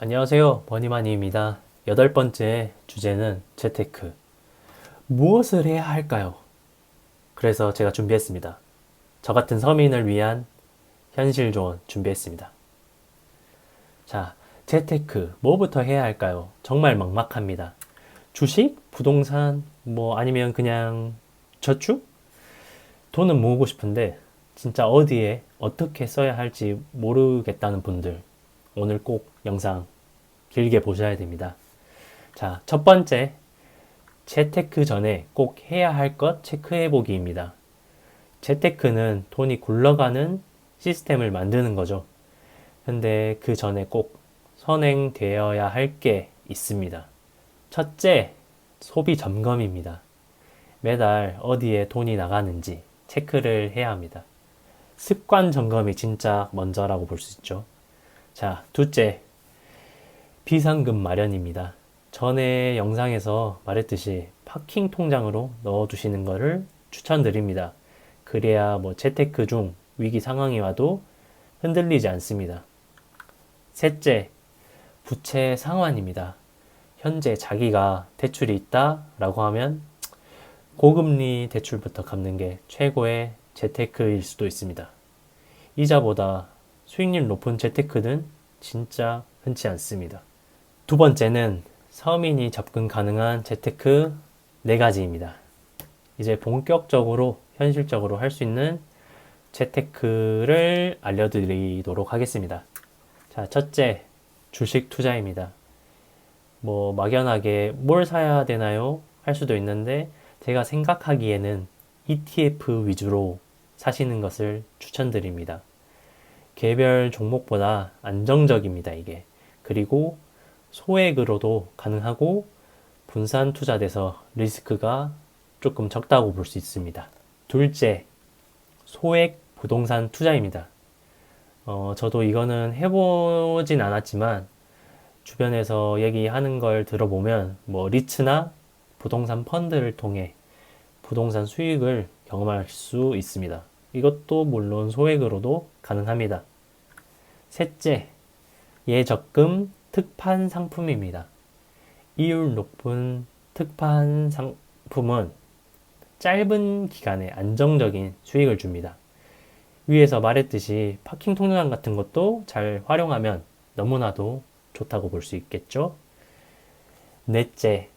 안녕하세요. 버니마니입니다. 여덟 번째 주제는 재테크. 무엇을 해야 할까요? 그래서 제가 준비했습니다. 저 같은 서민을 위한 현실 조언 준비했습니다. 자, 재테크. 뭐부터 해야 할까요? 정말 막막합니다. 주식? 부동산? 뭐 아니면 그냥 저축? 돈은 모으고 싶은데 진짜 어디에 어떻게 써야 할지 모르겠다는 분들 오늘 꼭 영상 길게 보셔야 됩니다. 자, 첫 번째 재테크 전에 꼭 해야 할 것 체크해 보기입니다. 재테크는 돈이 굴러가는 시스템을 만드는 거죠. 근데 그 전에 꼭 선행되어야 할 게 있습니다. 첫째, 소비 점검입니다. 매달 어디에 돈이 나가는지 체크를 해야 합니다. 습관 점검이 진짜 먼저라고 볼 수 있죠. 자, 둘째, 비상금 마련입니다. 전에 영상에서 말했듯이 파킹 통장으로 넣어두시는 것을 추천드립니다. 그래야 뭐 재테크 중 위기 상황이 와도 흔들리지 않습니다. 셋째, 부채 상환입니다. 현재 자기가 대출이 있다 라고 하면 고금리 대출부터 갚는 게 최고의 재테크일 수도 있습니다. 이자보다 수익률 높은 재테크는 진짜 흔치 않습니다. 두 번째는 서민이 접근 가능한 재테크 네 가지입니다. 이제 본격적으로 현실적으로 할 수 있는 재테크를 알려드리도록 하겠습니다. 자, 첫째, 주식 투자입니다. 뭐, 막연하게 뭘 사야 되나요? 할 수도 있는데, 제가 생각하기에는 ETF 위주로 사시는 것을 추천드립니다. 개별 종목보다 안정적입니다, 이게. 그리고 소액으로도 가능하고 분산 투자돼서 리스크가 조금 적다고 볼 수 있습니다. 둘째, 소액 부동산 투자입니다. 어, 저도 이거는 해보진 않았지만 주변에서 얘기하는 걸 들어보면 뭐 리츠나 부동산 펀드를 통해 부동산 수익을 경험할 수 있습니다. 이것도 물론 소액으로도 가능합니다. 셋째, 예적금 특판 상품입니다. 이율 높은 특판 상품은 짧은 기간에 안정적인 수익을 줍니다. 위에서 말했듯이 파킹 통장 같은 것도 잘 활용하면 너무나도 좋다고 볼 수 있겠죠. 넷째,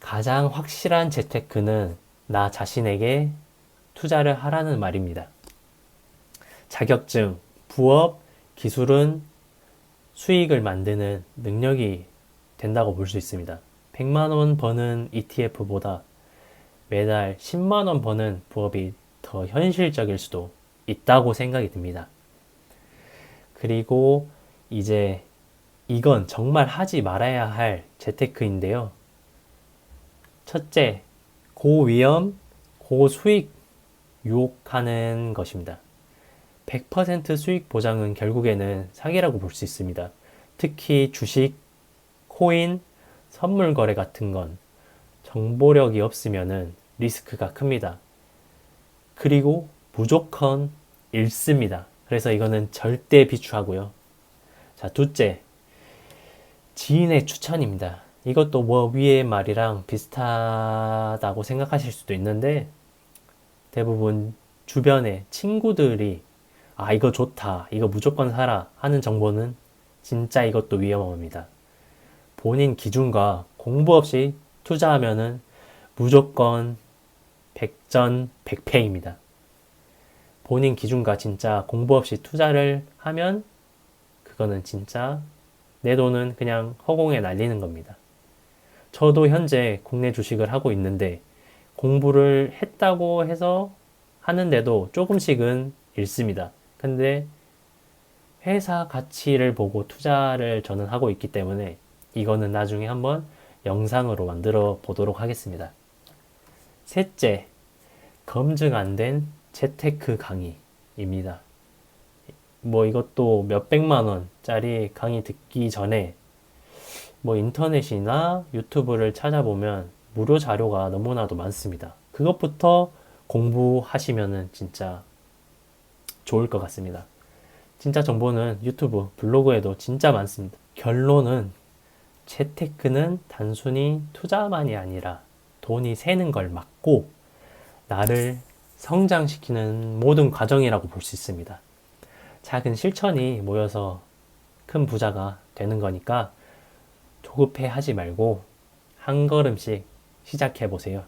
가장 확실한 재테크는 나 자신에게 투자를 하라는 말입니다. 자격증, 부업, 기술은 수익을 만드는 능력이 된다고 볼 수 있습니다. 100만 원 버는 ETF보다 매달 10만 원 버는 부업이 더 현실적일 수도 있다고 생각이 듭니다. 그리고 이제 이건 정말 하지 말아야 할 재테크인데요. 첫째, 고위험, 고수익 유혹하는 것입니다. 100% 수익 보장은 결국에는 사기라고 볼 수 있습니다. 특히 주식, 코인, 선물 거래 같은 건 정보력이 없으면은 리스크가 큽니다. 그리고 무조건 잃습니다. 그래서 이거는 절대 비추하고요. 자, 둘째. 지인의 추천입니다. 이것도 뭐 위의 말이랑 비슷하다고 생각하실 수도 있는데 대부분 주변에 친구들이 아, 이거 좋다. 이거 무조건 사라. 하는 정보는 진짜 이것도 위험합니다. 본인 기준과 공부 없이 투자하면은 무조건 100전 100패입니다. 본인 기준과 진짜 공부 없이 투자를 하면 그거는 진짜 내 돈은 그냥 허공에 날리는 겁니다. 저도 현재 국내 주식을 하고 있는데 공부를 했다고 해서 하는데도 조금씩은 잃습니다. 근데 회사 가치를 보고 투자를 저는 하고 있기 때문에 이거는 나중에 한번 영상으로 만들어 보도록 하겠습니다. 셋째, 검증 안 된 재테크 강의입니다. 뭐 이것도 몇백만 원짜리 강의 듣기 전에 뭐 인터넷이나 유튜브를 찾아보면 무료 자료가 너무나도 많습니다. 그것부터 공부하시면은 진짜 좋을 것 같습니다. 진짜 정보는 유튜브, 블로그에도 진짜 많습니다. 결론은 재테크는 단순히 투자만이 아니라 돈이 새는 걸 막고 나를 성장시키는 모든 과정이라고 볼 수 있습니다. 작은 실천이 모여서 큰 부자가 되는 거니까 조급해 하지 말고 한 걸음씩 시작해 보세요.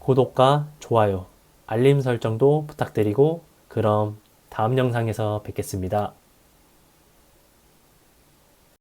구독과 좋아요, 알림 설정도 부탁드리고 그럼 다음 영상에서 뵙겠습니다.